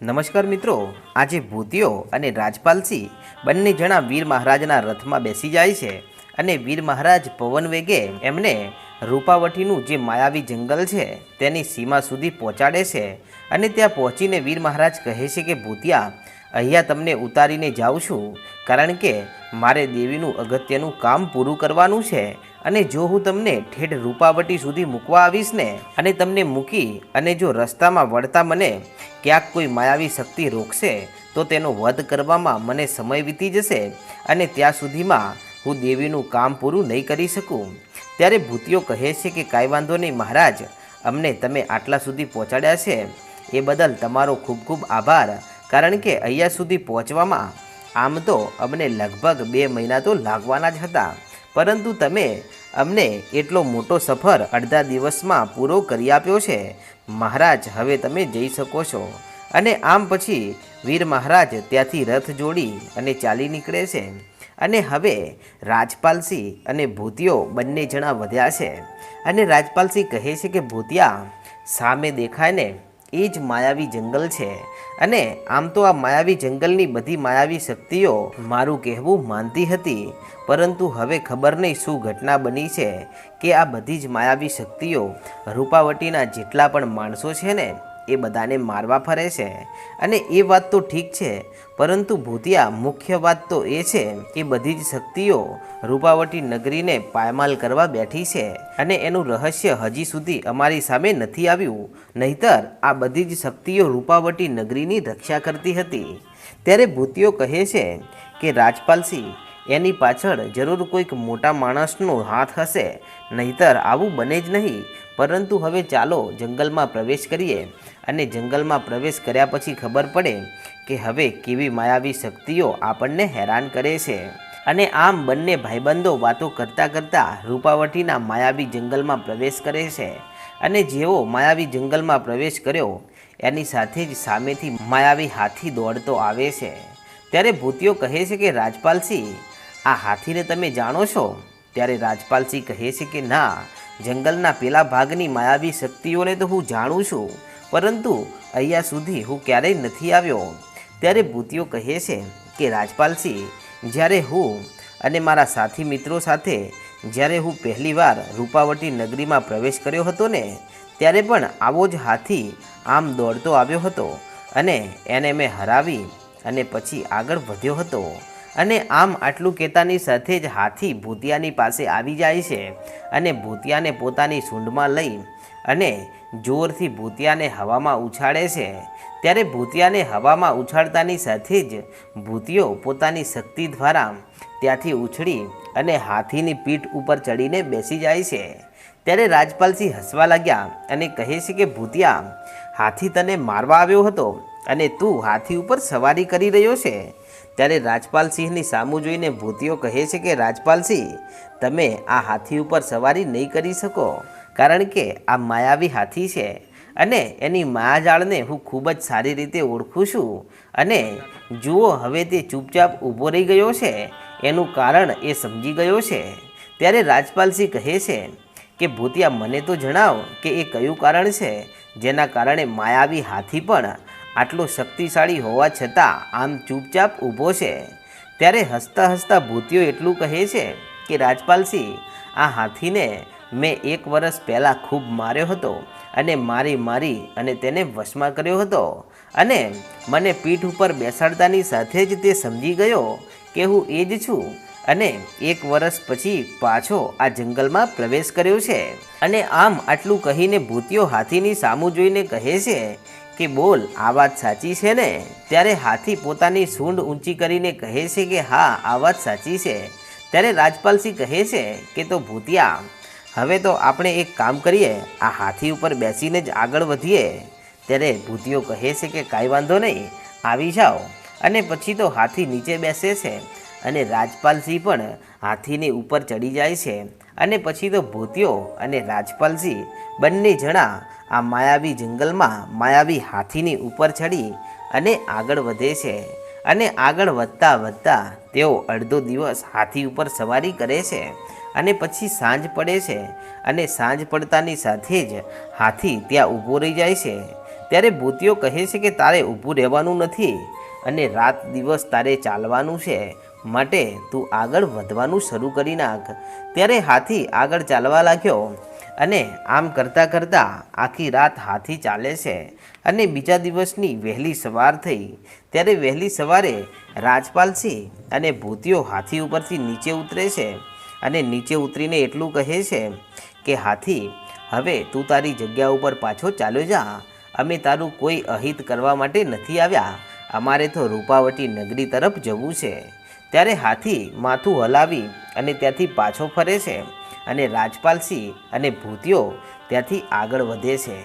નમસ્કાર મિત્રો, આજે ભૂતિયો અને રાજપાલસિંહ બંને જણા વીર મહારાજના રથમાં બેસી જાય છે અને વીર મહારાજ પવન વેગે એમને રૂપાવટીનું જે માયાવી જંગલ છે તેની સીમા સુધી પહોંચાડે છે અને ત્યાં પહોંચીને વીર મહારાજ કહે છે કે, ભૂતિયા, અહીંયા તમને ઉતારીને જાઉં છું, કારણ કે મારે દેવીનું અગત્યનું કામ પૂરું કરવાનું છે અને જો હું તમને ઠેઠ રૂપાવટી સુધી મૂકવા આવીશ ને, અને તમને મૂકી અને જો રસ્તામાં વળતા મને ક્યાંક કોઈ માયાવી શક્તિ રોકશે, તો તેનો વધ કરવામાં મને સમય વીતી જશે અને ત્યાં સુધીમાં હું દેવીનું કામ પૂરું નહીં કરી શકું. ત્યારે ભૂતિઓ કહે છે કે, કાંઈ વાંધો નહીં મહારાજ, અમને તમે આટલા સુધી પહોંચાડ્યા છે. એ બદલ તમારો ખૂબ ખૂબ આભાર. કારણ કે અહીંયા સુધી પહોંચવામાં આમ તો અમને લગભગ બે મહિના તો લાગવાના જ હતા. પરંતુ તમે અમને એટલો મોટો સફર અડધા દિવસમાં પૂરો કરી આપ્યો છે. મહારાજ, હવે તમે જઈ શકો છો. અને આમ પછી વીર મહારાજ ત્યાંથી રથ જોડી અને ચાલી નીકળે છે. અને હવે રાજપાલસિંહ અને ભૂતિયો બંને જણા વધ્યા છે. અને રાજપાલસિંહ કહે છે કે, ભૂતિયા, સામે દેખાય ને એ જ માયાવી જંગલ છે. અને આમ તો આ માયાવી જંગલની બધી માયાવી શક્તિઓ મારું કહેવું માનતી હતી. પરંતુ હવે ખબર નહીં શું ઘટના બની છે કે આ બધી જ માયાવી શક્તિઓ રૂપાવટીના જેટલા પણ માણસો છે ને એ બધાને મારવા ફરે છે. અને એ વાત તો ઠીક છે, પરંતુ ભૂતિયા મુખ્ય વાત તો એ છે કે બધી જ શક્તિઓ રૂપાવટી નગરીને પાયમાલ કરવા બેઠી છે અને એનું રહસ્ય હજી સુધી અમારી સામે નથી આવ્યું. નહીતર આ બધી જ શક્તિઓ રૂપાવટી નગરીની રક્ષા કરતી હતી. ત્યારે ભૂતિઓ કહે છે કે, રાજપાલસિંહ, એની પાછળ જરૂર કોઈક મોટા માણસનો હાથ હશે. નહીતર આવું બને જ નહીં. પરંતુ હવે ચાલો જંગલમાં પ્રવેશ કરીએ અને જંગલમાં પ્રવેશ કર્યા પછી ખબર પડે કે હવે કેવી માયાવી શક્તિઓ આપણને હેરાન કરે છે. અને આમ બંને ભાઈબંધો વાતો કરતાં કરતાં રૂપાવટીના માયાવી જંગલમાં પ્રવેશ કરે છે. અને જેવો માયાવી જંગલમાં પ્રવેશ કર્યો, એની સાથે જ સામેથી માયાવી હાથી દોડતો આવે છે. ત્યારે ભૂતિયો કહે છે કે રાજપાલસિંહ આ હાથીને તમે જાણો છો? ત્યારે રાજપાલસિંહ કહે છે કે, ના જંગલના પેલા ભાગની માયાવી શક્તિઓને તો હું જાણું છું, પરંતુ અહીંયા સુધી હું ક્યારેય નથી આવ્યો. ત્યારે ભૂતિઓ કહે છે કે, રાજપાલસિંહ, જ્યારે હું અને મારા સાથી મિત્રો સાથે, જ્યારે હું પહેલીવાર રૂપાવટી નગરીમાં પ્રવેશ કર્યો હતો ને, ત્યારે પણ આવો જ હાથી આમ દોડતો આવ્યો હતો અને એને મેં હરાવી અને પછી આગળ વધ્યો હતો. અને આમ આટલું કહેતાની સાથે જ હાથી ભૂતિયાની પાસે આવી જાય છે અને ભૂતિયાને પોતાની સૂંઢમાં લઈ અને જોરથી ભૂતિયાને હવામાં ઉછાળે છે. ત્યારે ભૂતિયાને હવામાં ઉછાળતાની સાથે જ ભૂતિયો પોતાની શક્તિ દ્વારા ત્યાંથી ઉછળી અને હાથીની પીઠ ઉપર ચડીને બેસી જાય છે. ત્યારે રાજપાલસિંહ હસવા લાગ્યા અને કહે છે કે, ભૂતિયા, હાથી તને મારવા આવ્યો હતો અને તું હાથી ઉપર સવારી કરી રહ્યો છે. ત્યારે રાજપાલસિંહની સામું જોઈને ભૂતિયો કહે છે કે રાજપાલસિંહ તમે આ હાથી ઉપર સવારી નહીં કરી શકો, કારણ કે આ માયાવી હાથી છે અને એની માયાજાળને હું ખૂબ જ સારી રીતે ઓળખું છું અને જુઓ હવે તે ચૂપચાપ ઊભો રહી ગયો છે, એનું કારણ એ સમજી ગયો છે. ત્યારે રાજપાલસિંહ કહે છે કે, ભૂતિયા, મને તો જણાવ કે એ કયું કારણ છે, જેના કારણે માયાવી હાથી પણ આટલો શક્તિશાળી હોવા છતાં આમ ચૂપચાપ ઊભો છે. ત્યારે હસતા હસતા ભૂતિયો એટલું કહે છે કે રાજપાલસિંહ, આ હાથીને મેં એક વર્ષ પહેલાં ખૂબ માર્યો હતો અને મારી મારી અને તેને વશમાં કર્યો હતો અને મને પીઠ ઉપર બેસાડતાની સાથે જ તે સમજી ગયો કે હું એ જ છું અને એક વર્ષ પછી પાછો આ જંગલમાં પ્રવેશ કર્યો છે. અને આમ આટલું કહીને ભૂતિયો હાથીની સામું જોઈને કહે છે કે બોલ, આ વાત સાચી છે ને? ત્યારે હાથી પોતાની સૂંઢ ઊંચી કરીને કહે છે કે, હા, આ વાત સાચી છે. ત્યારે રાજપાલસિંહ કહે છે કે, તો ભૂતિયા, હવે તો આપણે એક કામ કરીએ, આ હાથી ઉપર બેસીને જ આગળ વધીએ. ત્યારે ભૂતિયો કહે છે કે, કાંઈ વાંધો નહીં, આવી જાઓ. અને પછી તો હાથી નીચે બેસે છે. અને રાજપાલસિંહ પણ હાથીની ઉપર ચડી જાય છે. અને પછી તો ભૂતિયો અને રાજપાલસિંહ બંને જણા આ માયાવી જંગલમાં માયાવી હાથીની ઉપર ચડી અને આગળ વધે છે. અને આગળ વધતા વધતા તેઓ અડધો દિવસ હાથી ઉપર સવારી કરે છે. અને પછી સાંજ પડે છે અને સાંજ પડતાની સાથે જ હાથી ત્યાં ઊભો રહી જાય છે. ત્યારે ભૂતિઓ કહે છે કે તારે ઊભું રહેવાનું નથી અને રાત દિવસ તારે ચાલવાનું છે. માટે તું આગળ વધવાનું શરૂ કરી નાખ. ત્યારે હાથી આગળ ચાલવા લાગ્યો અને આમ કરતાં કરતાં આખી રાત હાથી ચાલે છે અને બીજા દિવસની વહેલી સવાર થઈ. ત્યારે વહેલી સવારે રાજપાલસિંહ અને ભૂતિઓ હાથી ઉપરથી નીચે ઉતરે છે અને નીચે ઉતરીને એટલું કહે છે કે, હાથી, હવે તું તારી જગ્યા ઉપર પાછો ચાલ્યો જા. અમે તારું કોઈ અહિત કરવા માટે નથી આવ્યા. અમારે તો રૂપાવટી નગરી તરફ જવું છે. ત્યારે હાથી માથું હલાવી અને ત્યાંથી પાછો ફરે છે અને રાજપાલસિંહ અને ભૂતિઓ ત્યાંથી આગળ વધે છે.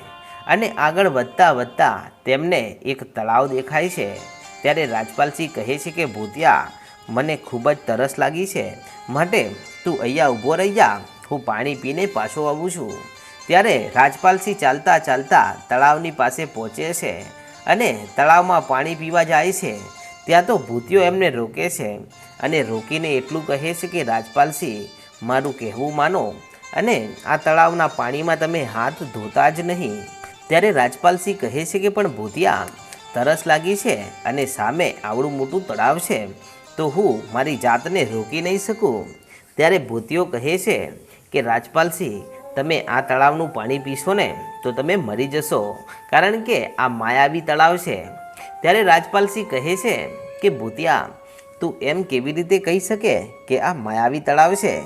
અને આગળ વધતા વધતા તેમને એક તળાવ દેખાય છે. ત્યારે રાજપાલસિંહ કહે છે કે, ભૂતિયા, મને ખૂબ જ તરસ લાગી છે. માટે તું અહીંયા ઊભો રહી જા. હું પાણી પીને પાછો આવું છું. ત્યારે રાજપાલસિંહ ચાલતા ચાલતા તળાવની પાસે પહોંચે છે અને તળાવમાં પાણી પીવા જાય છે. ત્યાં તો ભૂતિયો એમને રોકે છે અને રોકીને એટલું કહે છે કે, રાજપાલસિંહ, મારું કહેવું માનો અને આ તળાવના પાણીમાં તમે હાથ ધોતા જ નહીં. ત્યારે રાજપાલસિંહ કહે છે કે, પણ ભૂતિયા, તરસ લાગી છે અને સામે આવડું મોટું તળાવ છે, તો હું મારી જાતને રોકી નહીં શકું. ત્યારે ભૂતિયો કહે છે કે, રાજપાલસિંહ, તમે આ તળાવનું પાણી પીશો ને, તો તમે મરી જશો, કારણ કે આ માયાવી તળાવ છે. ત્યારે રાજપાલસિંહ કહે છે કે, ભૂતિયા, તું એમ કેવી રીતે કહી શકે કે આ માયાવી તળાવ છે?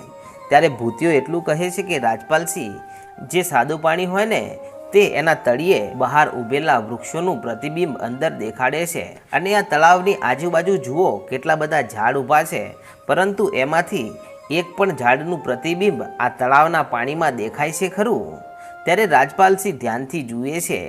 ત્યારે ભૂતિયો એટલું કહે છે કે, રાજપાલસિંહ, જે સાદું પાણી હોય ને, તે એના તળિયે બહાર ઊભેલા વૃક્ષોનું પ્રતિબિંબ અંદર દેખાડે છે. અને આ તળાવની આજુબાજુ જુઓ, કેટલા બધા ઝાડ ઊભા છે. પરંતુ એમાંથી એક પણ ઝાડનું પ્રતિબિંબ આ તળાવના પાણીમાં દેખાય છે ખરું? ત્યારે રાજપાલસિંહ ધ્યાનથી જુએ છે,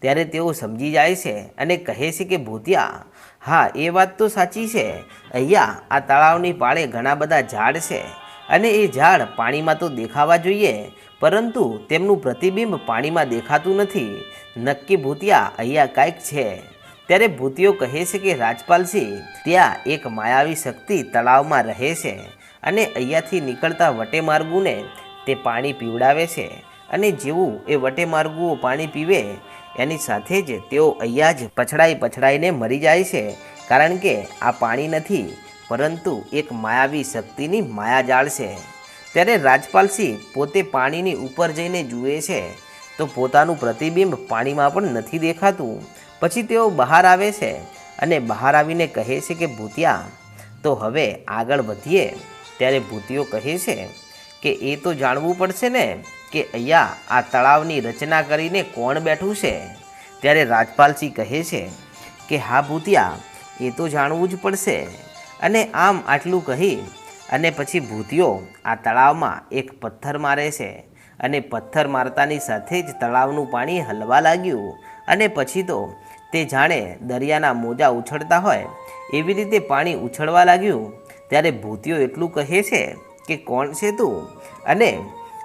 ત્યારે તેઓ સમજી જાય છે અને કહે છે કે, ભૂતિયા, હા, એ વાત તો સાચી છે. અહીંયા આ તળાવની પાળે ઘણા બધા ઝાડ છે અને એ ઝાડ પાણીમાં તો દેખાવા જોઈએ, પરંતુ તેમનું પ્રતિબિંબ પાણીમાં દેખાતું નથી. નક્કી ભૂતિયા, અહીંયા કાંઈક છે. ત્યારે ભૂતિયો કહે છે કે, રાજપાલસિંહ, ત્યાં એક માયાવી શક્તિ તળાવમાં રહે છે અને અહીંયાથી નીકળતા વટેમાર્ગુને તે પાણી પીવડાવે છે. અને જેવું એ વટેમાર્ગુઓ પાણી પીવે, એની સાથે જ તેઓ અહીંયા જ પછડાઈ પછડાઈને મરી જાય છે. કારણ કે આ પાણી નથી, પરંતુ એક માયાવી શક્તિની માયાજાળ છે. ત્યારે રાજપાલસિંહ પોતે પાણીની ઉપર જઈને જુએ છે, તો પોતાનું પ્રતિબિંબ પાણીમાં પણ નથી દેખાતું. પછી તેઓ બહાર આવે છે અને બહાર આવીને કહે છે કે, ભૂતિયા, તો હવે આગળ વધીએ. ત્યારે ભૂતિયો કહે છે કે, એ તો જાણવું પડશે ને કે અહીંયા આ તળાવની રચના કરીને કોણ બેઠું છે? ત્યારે રાજપાલસિંહ કહે છે કે, હા ભૂતિયા, એ તો જાણવું જ પડશે. અને આમ આટલું કહી, અને પછી ભૂતિયો આ તળાવમાં એક પથ્થર મારે છે. અને પથ્થર મારતાની સાથે જ તળાવનું પાણી હલવા લાગ્યું. અને પછી તો તે જાણે દરિયાના મોજા ઉછળતા હોય, એવી રીતે પાણી ઉછળવા લાગ્યું. ત્યારે ભૂતિયો એટલું કહે છે કે, કોણ છે તું? અને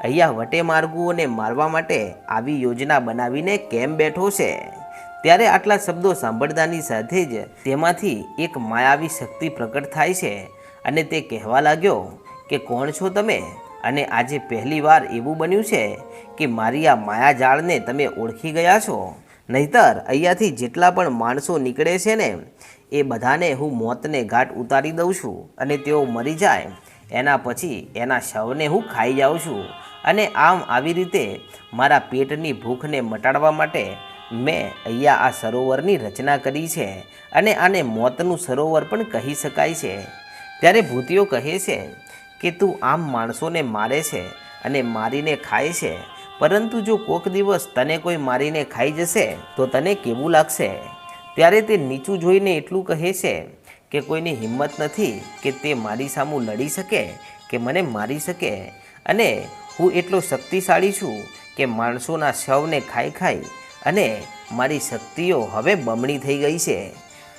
અહીંયા વટેમાર્ગુઓને મારવા માટે આવી યોજના બનાવીને કેમ બેઠો છે? ત્યારે આટલા શબ્દો સાંભળતાની સાથે જ તેમાંથી એક માયાવી શક્તિ પ્રગટ થાય છે અને તે કહેવા લાગ્યો કે, કોણ છો તમે? અને આજે પહેલીવાર એવું બન્યું છે કે મારી આ માયાજાળને તમે ઓળખી ગયા છો? નહીતર અહીંયાથી જેટલા પણ માણસો નીકળે છે ને, એ બધાને હું મોતને ઘાટ ઉતારી દઉં છું અને તેઓ મરી જાય. એના પછી એના શવને હું ખાઈ જાઉં છું. અને આમ આવી રીતે મારા પેટની ભૂખને મટાડવા માટે મેં અહીંયા આ સરોવરની રચના કરી છે અને આને મોતનું સરોવર પણ કહી શકાય છે. ત્યારે ભૂતિઓ કહે છે કે તું આમ માણસોને મારે છે અને મારીને ખાય છે, પરંતુ જો કોક દિવસ તને કોઈ મારીને ખાઈ જશે, તો તને કેવું લાગશે? ત્યારે તે નીચું જોઈને એટલું કહે છે કે કોઈની હિંમત નથી કે તે મારી સામું લડી શકે, કે મને મારી શકે અને હું એટલો શક્તિશાળી છું કે માણસોના શવને ખાઈ ખાઈ અને મારી શક્તિઓ હવે બમણી થઈ ગઈ છે.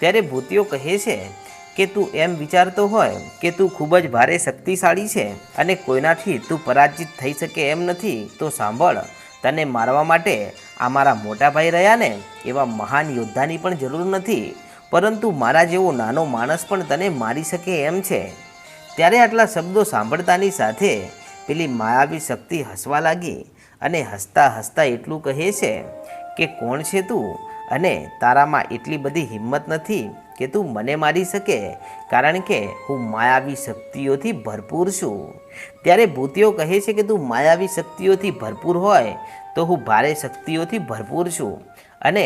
ત્યારે ભૂતિઓ કહે છે કે તું એમ વિચારતો હોય કે તું ખૂબ જ ભારે શક્તિશાળી છે અને કોઈનાથી તું પરાજિત થઈ શકે એમ નથી, તો સાંભળ, તને મારવા માટે આ મારા મોટા ભાઈ રહ્યા ને એવા મહાન યોદ્ધાની પણ જરૂર નથી, પરંતુ મારા જેવો નાનો માણસ પણ તને મારી શકે એમ છે. ત્યારે આટલા શબ્દો સાંભળતાની સાથે પેલી માયાવી શક્તિ હસવા લાગી અને હસતા હસતા એટલું કહે છે કે, કોણ છે તું? અને તારામાં એટલી બધી હિંમત નથી કે તું મને મારી શકે, કારણ કે હું માયાવી શક્તિઓથી ભરપૂર છું. ત્યારે ભૂતિઓ કહે છે કે, તું માયાવી શક્તિઓથી ભરપૂર હોય તો હું ભારે શક્તિઓથી ભરપૂર છું અને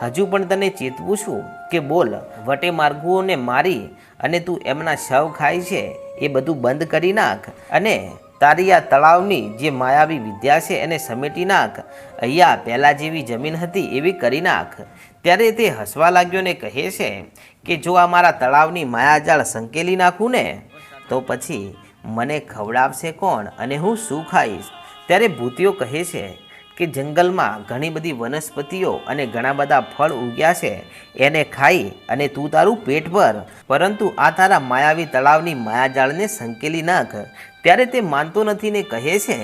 હજુ પણ તને ચેતવું છું કે બોલ, વટે માર્ગુઓને મારી અને તું એમના શવ ખાય છે, એ બધું બંધ કરી નાખ અને તારી આ તળાવની જે માયાવી વિદ્યા છે એને સમેટી નાખ. અહીંયા પહેલાં જેવી જમીન હતી એવી કરી નાખ. ત્યારે તે હસવા લાગ્યો ને કહે છે કે, જો આ મારા તળાવની માયાજાળ સંકેલી નાખું ને, તો પછી મને ખવડાવશે કોણ અને હું શું ખાઈશ? ત્યારે ભૂતિઓ કહે છે કે, જંગલમાં ઘણી બધી વનસ્પતિઓ અને ઘણા બધા ફળ ઉગ્યા છે. એને ખાઈ અને તું તારું પેટ ભર. પરંતુ આ તારા માયાવી તળાવની માયાજાળને સંકેલી નાખ. ત્યારે તે માનતો નથી ને કહે છે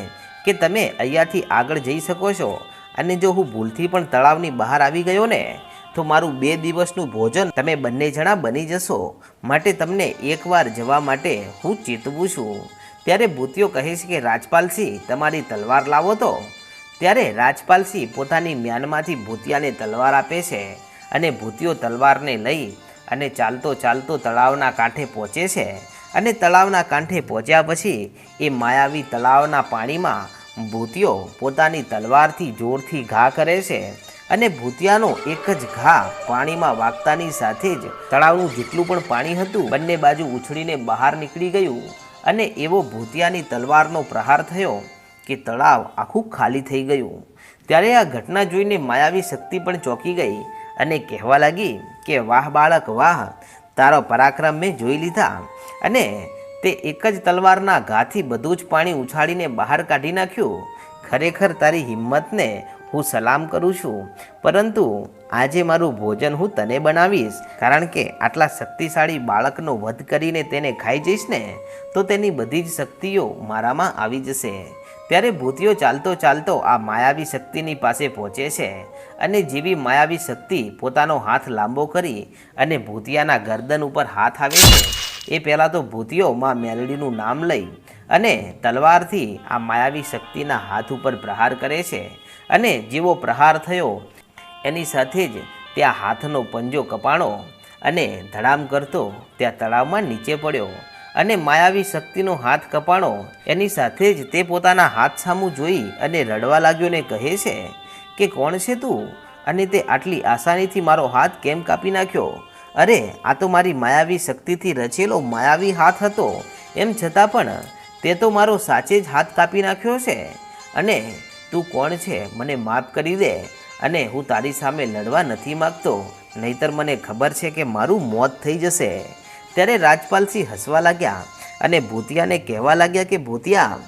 કે તમે અહીંયાથી આગળ જઈ શકો છો. અને જો હું ભૂલથી પણ તળાવની બહાર આવી ગયો ને, તો મારું બે દિવસનું ભોજન તમે બંને જણા બની જશો. માટે તમને એકવાર જવા માટે હું ચેતવું છું. ત્યારે ભૂતિઓ કહે છે કે રાજપાલસિંહ તમારી તલવાર લાવો તો. ત્યારે રાજપાલસિંહ પોતાની મ્યાનમાંથી ભૂતિયાને તલવાર આપે છે અને ભૂતિયો તલવારને લઈ અને ચાલતો ચાલતો તળાવના કાંઠે પહોંચે છે. અને તળાવના કાંઠે પહોંચ્યા પછી એ માયાવી તળાવના પાણીમાં ભૂતિયો પોતાની તલવારથી જોરથી ઘા કરે છે અને ભૂતિયાનો એક જ ઘા પાણીમાં વાગતાની સાથે જ તળાવનું જેટલું પણ પાણી હતું, બંને બાજુ ઉછળીને બહાર નીકળી ગયું અને એવો ભૂતિયાની તલવારનો પ્રહાર થયો કે તળાવ આખું ખાલી થઈ ગયું. ત્યારે આ ઘટના જોઈને માયાવી શક્તિ પણ ચોંકી ગઈ અને કહેવા લાગી કે વાહ બાળક, વાહ તારો પરાક્રમ મેં જોઈ લીધા. અને તે એક જ તલવારના ઘાથી બધું જ પાણી ઉછાળીને બહાર કાઢી નાખ્યું. ખરેખર તારી હિંમતને હું સલામ કરું છું. પરંતુ આજે મારું ભોજન હું તને બનાવીશ. કારણ કે આટલા શક્તિશાળી બાળકનો વધ કરીને તેને ખાઈ જઈશ ને, તો તેની બધી જ શક્તિઓ મારામાં આવી જશે. ત્યારે ભૂતિયો ચાલતો ચાલતો આ માયાવી શક્તિની પાસે પહોંચે છે અને જેવી માયાવી શક્તિ પોતાનો હાથ લાંબો કરી અને ભૂતિયાના ગરદન ઉપર હાથ આવે છે, એ પહેલાં તો ભૂતિયો માં મેલડીનું નામ લઈ અને તલવારથી આ માયાવી શક્તિના હાથ ઉપર પ્રહાર કરે છે અને જેવો પ્રહાર થયો, એની સાથે જ ત્યાં હાથનો પંજો કપાણો અને ધડામ કરતો, ત્યાં તળાવમાં નીચે પડ્યો. અને માયાવી શક્તિનો હાથ કપાણો એની સાથે જ તે પોતાના હાથ સામું જોઈ અને રડવા લાગ્યો ને કહે છે કે કોણ છે તું? અને તે આટલી આસાનીથી મારો હાથ કેમ કાપી નાખ્યો? અરે, આ તો મારી માયાવી શક્તિથી રચેલો માયાવી હાથ હતો. એમ છતાં પણ તે તો મારો સાચે જ હાથ કાપી નાખ્યો છે. અને તું કોણ છે, મને માફ કરી દે. અને હું તારી સામે લડવા નથી માગતો. નહીતર મને ખબર છે કે મારું મોત થઈ જશે. ત્યારે રાજપાલસિંહ હસવા લાગ્યા અને ભૂતિયાને કહેવા લાગ્યા કે, ભૂતિયા,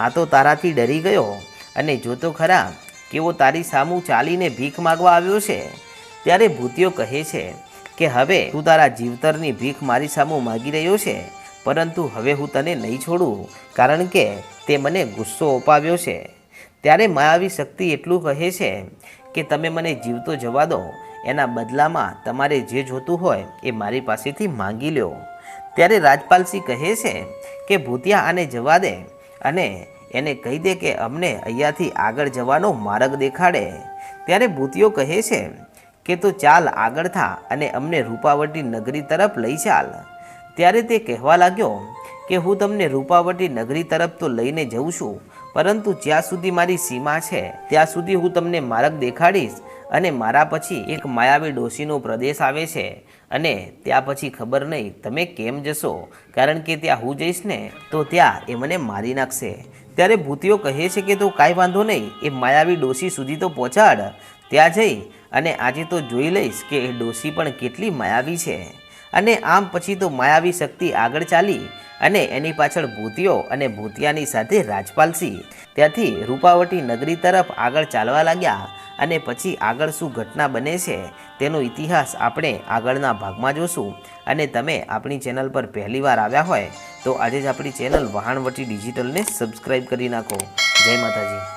આ તો તારાથી ડરી ગયો અને જોતો ખરા કેવો તારી સામું ચાલીને ભીખ માગવા આવ્યો છે? ત્યારે ભૂતિયો કહે છે કે, હવે તું તારા જીવતરની ભીખ મારી સામું માગી રહ્યો છે, પરંતુ હવે હું તને નહીં છોડું, કારણ કે તે મને ગુસ્સો અપાવ્યો છે. ત્યારે માયાવી શક્તિ એટલું કહે છે કે, તમે મને જીવતો જવા દો એના બદલામાં તમારે જે જોતું હોય એ મારી પાસેથી માંગી લ્યો. ત્યારે રાજપાલસિંહ કહે છે કે, ભૂતિયા આને જવા દે અને એને કહી દે કે અમને અહીંયાથી આગળ જવાનો માર્ગ દેખાડે. ત્યારે ભૂતિયો કહે છે કે, તો ચાલ આગળ થા અને અમને રૂપાવટી નગરી તરફ લઈ ચાલ. ત્યારે તે કહેવા લાગ્યો કે, હું તમને રૂપાવટી નગરી તરફ તો લઈને જઉં છું, પરંતુ જ્યાં સુધી મારી સીમા છે, ત્યાં સુધી હું તમને માર્ગ દેખાડીશ અને મારા પછી એક માયાવી ડોશીનો પ્રદેશ આવે છે. અને ત્યાં પછી ખબર નહીં તમે કેમ જશો? કારણ કે ત્યાં હું જઈશ ને, તો ત્યાં એ મને મારી નાખશે. ત્યારે ભૂતિઓ કહે છે કે તો કાંઈ વાંધો નહીં, એ માયાવી ડોશી સુધી તો પહોંચાડ. ત્યાં જઈ અને આજે તો જોઈ લઈશ કે એ ડોશી પણ કેટલી માયાવી છે. અને આમ પછી તો માયાવી શક્તિ આગળ ચાલી અને એની પાછળ ભૂતિયો અને ભૂતિયાની સાથે રાજપાલસિંહ ત્યાંથી રૂપાવટી નગરી તરફ આગળ ચાલવા લાગ્યા અને પછી આગળ શું ઘટના બને છે તેનો ઇતિહાસ આપણે આગળના ભાગમાં જોશું. અને તમે આપણી ચેનલ પર પહેલીવાર આવ્યા હોય તો આજે જ આપણી ચેનલ વહાણવટી ડિજિટલને સબસ્ક્રાઈબ કરી નાખો. જય માતાજી.